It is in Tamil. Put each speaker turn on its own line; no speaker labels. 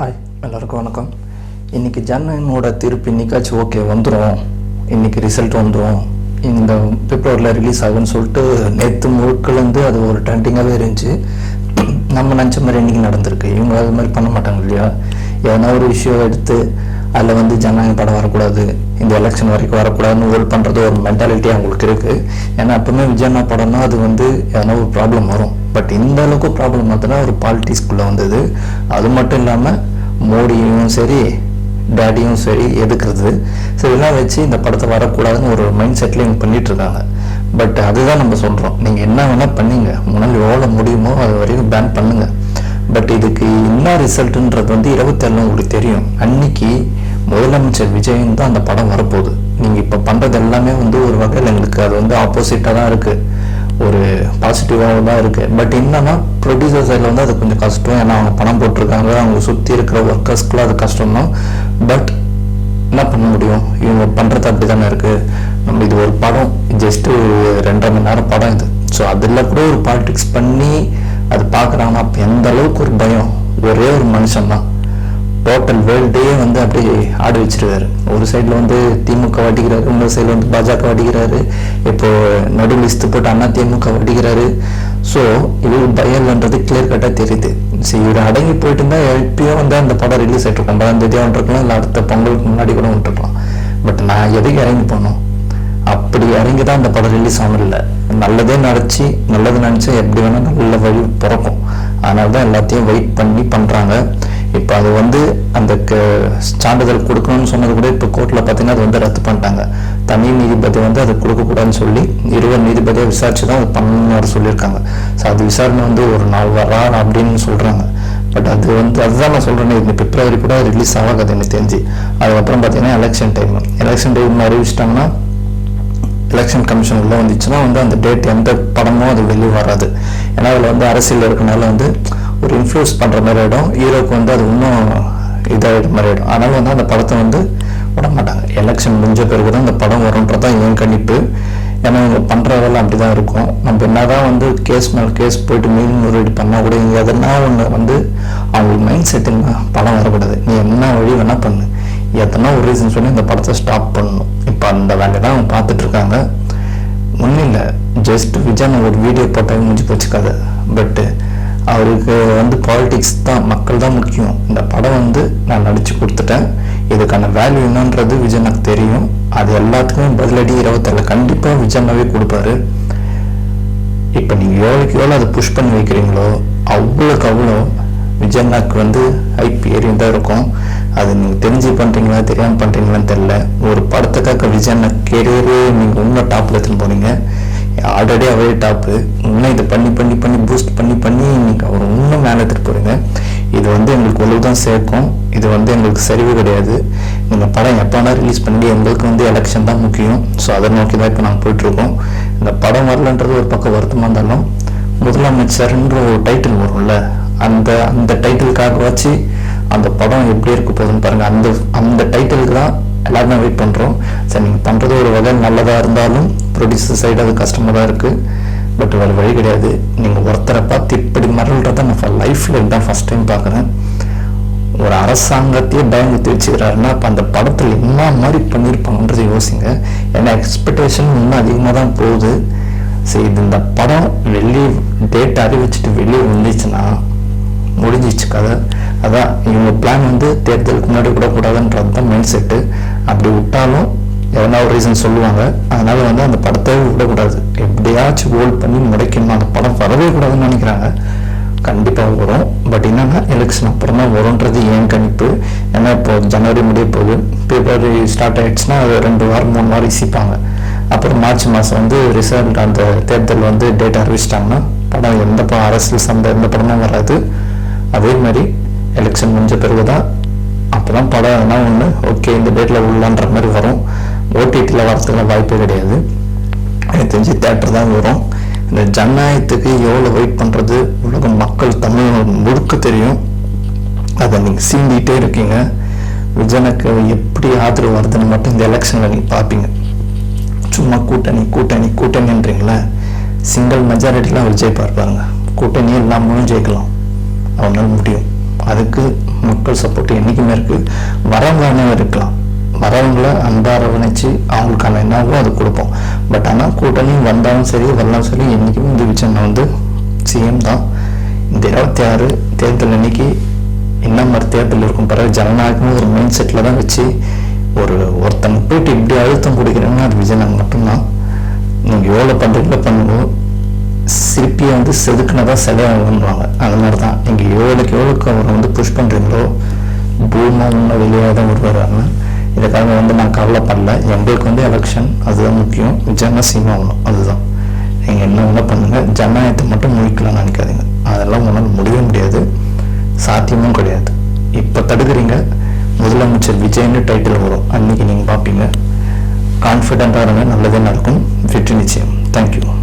ஹாய் எல்லாருக்கும் வணக்கம். இன்றைக்கி ஜன்னனோட தீர்ப்பு இன்னைக்காச்சும் ஓகே வந்துடும் இன்றைக்கி ரிசல்ட் வந்துடும் இந்த பிப்ரவரியில் ரிலீஸ் ஆகும்னு சொல்லிட்டு நேற்று முழுக்கலேருந்து அது ஒரு ட்ரெண்டிங்காகவே இருந்துச்சு. நம்ம நினச்ச மாதிரி இன்றைக்கி நடந்திருக்கு. இவங்க அது மாதிரி பண்ண மாட்டாங்க இல்லையா? எதனா ஒரு விஷயம் எடுத்து அதில் வந்து ஜனநாயக படம் வரக்கூடாது இந்த எலெக்ஷன் வரைக்கும் வரக்கூடாதுன்னு ஹோல்ட் பண்ணுறது ஒரு மென்டாலிட்டி அவங்களுக்கு இருக்குது ஏன்னா எப்பவுமே விஜயண்ணா படம்னா அது வந்து எதனா ஒரு ப்ராப்ளம் வரும். பட் இந்த அளவுக்கு ப்ராப்ளம் பார்த்தோன்னா ஒரு பாலிட்டிக்ஸ்குள்ளே வந்தது. அது மட்டும் இல்லாமல் மோடியும் சரி டேடியும் சரி எதுக்குறது? ஸோ இதெல்லாம் வச்சு இந்த படத்தை வரக்கூடாதுன்னு ஒரு மைண்ட் செட்டில் பண்ணிட்டு இருக்காங்க. பட் அதுதான் நம்ம சொல்கிறோம் நீங்கள் என்ன வேணால் பண்ணீங்க. முன்னால் எவ்வளோ முடியுமோ அது வரைக்கும் பேன் பண்ணுங்க. பட் இதுக்கு என்ன ரிசல்ட்டுன்றது வந்து இருபத்தேழு உங்களுக்கு தெரியும். அன்னைக்கு முதலமைச்சர் விஜயன் தான் அந்த படம் வரப்போகுது. நீங்கள் இப்போ பண்ணுறது எல்லாமே வந்து ஒரு வகையில் எங்களுக்கு அது வந்து ஆப்போசிட்டாக தான் இருக்குது ஒரு பாசிட்டிவாக தான் இருக்குது பட் என்னன்னா ப்ரொடியூசர் சைடில் வந்து அது கொஞ்சம் கஷ்டம். ஏன்னா அவங்க பணம் போட்டிருக்காங்க. அவங்க சுற்றி இருக்கிற ஒர்க்கர்ஸ்க்குலாம் அது கஷ்டம் தான். பட் என்ன பண்ண முடியும்? இவங்க பண்ணுறது அப்படி தானே இருக்குது நம்ம இது ஒரு படம். ஜஸ்ட்டு ரெண்டரை மணி நேரம் படம் இது. ஸோ அதில் கூட ஒரு பாலிடிக்ஸ் பண்ணி அது பார்க்குறாங்கன்னா அப்போ எந்த அளவுக்கு ஒரு பயம்? ஒரே ஒரு மனுஷன் தான். டோட்டல் வேர்ல்டே வந்து அப்படி ஆட வச்சிருக்காரு ஒரு சைடில் வந்து திமுக வடிக்கிறாரு இன்னொரு சைடில் வந்து பாஜக வடிக்கிறாரு. இப்போ நடுவில் லிஸ்ட் போட்டு அண்ணா திமுக வடிக்கிறாரு. ஸோ இது பயல்ன்றது கிளியர் கட்டாக தெரியுது. சரி இவர் அடங்கி போயிட்டு இருந்தால் எப்பயோ வந்து அந்த படம் ரிலீஸ் ஆகிட்டு ஒன்பதாம் தேதியாக வந்துருக்கலாம் இல்லை அடுத்த பொங்கலுக்கு முன்னாடி கூட வந்துருக்கலாம் பட் நான் எதுக்கு இறங்கி போனோம் அப்படி இறங்கி தான் அந்த படம் ரிலீஸ் ஆகணும் இல்லை. நல்லதே நினச்சி நல்லது நினச்சா எப்படி வேணால் நல்ல வழி பிறக்கும். அதனால தான் எல்லாத்தையும் வெயிட் பண்ணி பண்ணுறாங்க இப்போ அது வந்து அந்த க- சான்றிதழ் கொடுக்கணும்னு சொன்னது கூட இப்போ கோர்ட்டில் பார்த்தீங்கன்னா அது வந்து ரத்து பண்ணிட்டாங்க. தனி நீதிபதி வந்து அது கொடுக்கக்கூடாதுன்னு சொல்லி இருவர் நீதிபதியை விசாரிச்சு தான் அது பண்ணணும்னு சொல்லியிருக்காங்க. ஸோ அது விசாரணை வந்து ஒரு நாள் வரா அப்படின்னு சொல்கிறாங்க பட் அது வந்து அதுதான் நான் சொல்கிறேன் இந்த பிப்ரவரி கூட ரிலீஸ் ஆகாது எனக்கு தெரிஞ்சு. அதுக்கப்புறம் பார்த்தீங்கன்னா எலெக்ஷன் டைம் எலெக்ஷன் டைம் அறிவிச்சிட்டாங்கன்னா எலெக்ஷன் கமிஷன் உள்ளே வந்துச்சுன்னா வந்து அந்த டேட் எந்த படமும் அது வெளியே வராது. ஏன்னா அதில் வந்து அரசியல் இருக்கனால வந்து ஒரு பண்ணுற மாதிரி ஆகிடும் ஹீரோக்கு வந்து அது இன்னும் இதாகிடுற மாதிரி ஆகிடும் அதனால வந்து அந்த படத்தை வந்து விட மாட்டாங்க எலெக்ஷன் முடிஞ்ச பிறகு தான் அந்த படம் வரும்ன்றதான் என் கணிப்பு. ஏன்னா இவங்க பண்ணுற வேலை அப்படி தான் இருக்கும். நம்ம என்ன தான் வந்து கேஸ் மேல் கேஸ் போயிட்டு மேல்முறையீடு பண்ணால் கூட இங்கே எதனா ஒன்று வந்து அவங்களுக்கு மைண்ட் செட்டிங் படம் வரக்கூடாது. நீ என்ன வழி வேணால் பண்ணு. எத்தனை ஒரு ரீசன் சொல்லி இந்த படத்தை ஸ்டாப் பண்ணணும். இப்போ அந்த வேலையை தான் அவங்க பார்த்துட்ருக்காங்க ஒன்றும் இல்லை. ஜஸ்ட் விஜய் ஒரு வீடியோ போட்டால் முடிஞ்சு போச்சுக்காது பட்டு அவருக்கு வந்து பாலிடிக்ஸ் தான் மக்கள் தான் முக்கியம். இந்த படம் வந்து நான் நடித்து கொடுத்துட்டேன். இதுக்கான வேல்யூ என்னன்றது விஜய் தெரியும். அது எல்லாத்துக்குமே பதிலடி இருபத்தேழு கண்டிப்பாக விஜயனாவே கொடுப்பாரு. இப்போ நீங்கள் எவ்வளோக்கு எவ்வளோ அதை புஷ் பண்ணி வைக்கிறீங்களோ அவ்வளோக்கு அவ்வளோ விஜயண்ணாக்கு வந்து ஹைப் ஏறி தான் இருக்கும். அது நீங்கள் தெரிஞ்சு பண்ணுறீங்களா தெரியாமல் பண்ணுறீங்களான்னு தெரில ஒரு படத்துக்காக விஜயண்ணா கேரியரே நீங்கள் இன்னும் டாப்பில் எடுத்துன்னு போனீங்க. ஆல்ரெடி அவரே டாப்பு இன்னும் இதை பண்ணி பண்ணி பண்ணி பூஸ்ட் பண்ணி பண்ணி நீங்கள் அவர் இன்னும் மேலே எடுத்துகிட்டு போகிறீங்க இது வந்து எங்களுக்கு ஒழுவு தான் சேர்க்கும். இது வந்து எங்களுக்கு சரிவு கிடையாது. இந்த படம் எப்போ ரிலீஸ் பண்ணி எங்களுக்கு வந்து எலெக்ஷன் தான் முக்கியம். ஸோ அதை நோக்கி தான் இப்போ நாங்கள் போயிட்டுருக்கோம். இந்த படம் வரலன்றது ஒரு பக்கம் வருத்தமாக இருந்தாலும் முதலமைச்சர்ன்ற ஒரு டைட்டில் வரும்ல. அந்த அந்த டைட்டிலுக்காக வச்சு அந்த படம் எப்படி இருக்க போகுதுன்னு பாருங்கள் அந்த அந்த டைட்டிலுக்கு தான் எல்லாருமே வெயிட் பண்ணுறோம் சரி நீங்கள் பண்ணுறது ஒரு வகை நல்லதாக இருந்தாலும் ப்ரொடியூசர் சைடு அது கஷ்டமாக தான் இருக்குது பட் வேறு வழி கிடையாது. நீங்கள் ஒருத்தரை பார்த்து இப்படி மறல்றதை நான் லைஃப்பில் இதுதான் ஃபஸ்ட் டைம் பார்க்குறேன். ஒரு அரசாங்கத்தையே பயமுத்தி வச்சுக்கிறாருன்னா அப்போ அந்த படத்தில் என்ன மாதிரி பண்ணியிருப்பாங்கன்றது யோசிங்க. ஏன்னா எக்ஸ்பெக்டேஷன் இன்னும் அதிகமாக தான் போகுது. சரி இது இந்த படம் வெளியே டேட் அறிவிச்சிட்டு வெளியே வந்துச்சுன்னா முடிஞ்சிச்சு கதை. அதான் இவங்க பிளான் வந்து தேர்தலுக்கு முன்னாடி விடக்கூடாதுன்றது தான் மெயின் செட்டு அப்படி விட்டாலும் எதனா ஒரு ரீசன் சொல்லுவாங்க. அதனால வந்து அந்த படத்தை விடக்கூடாது. எப்படியாச்சும் ஹோல்ட் பண்ணி முடைக்கணும் அந்த படம் வரவே கூடாதுன்னு நினைக்கிறாங்க. கண்டிப்பாக வரும். பட் என்னன்னா எலெக்ஷன் அப்புறம் தான் வரும்ன்றது ஏன் கணிப்பு? ஏன்னா இப்போ ஜனவரி முடிய போகுது. பிப்ரவரி ஸ்டார்ட் ஆயிடுச்சுன்னா அது ரெண்டு வாரம் மூணு வாரம் இசிப்பாங்க அப்புறம் மார்ச் மாதம் வந்து ரிசல்ட் அந்த தேர்தல் வந்து டேட் அறிவிச்சிட்டாங்கன்னா படம் எந்த படம் அரசியல் சந்தை எந்த படமும் வராது. அதே மாதிரி எலெக்ஷன் முடிஞ்ச பிறகு தான் அப்போ தான் படம் எதனா ஒன்று ஓகே இந்த டேட்டில் உள்ளான்ற மாதிரி வரும். ஓடிடியில் வரதுக்குலாம் வாய்ப்பே கிடையாது. எனக்கு தெரிஞ்சு தேட்டர் தான் வரும். இந்த ஜனநாயகத்துக்கு எவ்வளோ வெயிட் பண்ணுறது உலக மக்கள் தமிழ் முழுக்க தெரியும். அதை நீங்கள் சீண்டிகிட்டே இருக்கீங்க. விஜயனுக்கு எப்படி ஆதரவு வருதுன்னு மட்டும் இந்த எலெக்ஷனில் நீங்கள் பார்ப்பீங்க. சும்மா கூட்டணி கூட்டணி கூட்டணின்றீங்களே. சிங்கிள் மெஜாரிட்டிலாம் விஜய் பார்ப்பாருங்க கூட்டணி இல்லாமலும் ஜெயிக்கலாம். அவனால் முடியும். அதுக்கு மக்கள் சப்போர்ட் என்றைக்குமே இருக்குது வரவங்க வேணா இருக்கலாம். வரவங்கள அன்பாரவணைச்சு அவங்களுக்கான என்னவோ அது கொடுப்போம். பட் ஆனால் கூட்டணி வந்தாலும் சரி வரலாம் சரி என்றைக்குமே வந்து விஜய் வந்து சிஎம் தான். இந்த இருபத்தி ஆறு தேர்தல் அன்னைக்கு என்ன மாதிரி தேர்தல் இருக்கும் பிறகு ஜனநாயகம் ஒரு மைண்ட் செட்டில் தான் வச்சு ஒரு ஒருத்தன் போயிட்டு இப்படி அழுத்தம் கொடுக்குறேன்னா அது விஜயநாத் மட்டும்தான். நீங்கள் எவ்வளோ பண்ணுறீங்களோ பண்ணுங்க. சிற்பியை வந்து செதுக்குனதாக சிலையாகுன்றாங்க அந்த மாதிரி தான் நீங்கள் எவ்வளோக்கு எவ்வளோக்கு அவரை வந்து புஷ் பண்ணுறீங்களோ பூமா உன்ன வெளியாக தான் வருவாங்க இதுக்காக வந்து நான் கவலைப்படல. எங்களுக்கு வந்து எலெக்ஷன் அதுதான் முக்கியம். ஜன ஒன்றும் அதுதான். நீங்கள் என்ன வேணா பண்ணுங்கள் ஜனநாயகத்தை மட்டும் முடிக்கலாம்னு நினைக்காதீங்க. அதெல்லாம் உங்களால் முடியவே முடியாது. சாத்தியமும் கிடையாது. இப்போ தடுக்கிறீங்க. முதலமைச்சர் விஜய்னு டைட்டில் வரும். அன்னைக்கு நீங்கள் பார்ப்பீங்க. கான்ஃபிடெண்ட்டாக இருங்க நல்லதே நடக்கும். வெற்றி நிச்சயம். தேங்க்யூ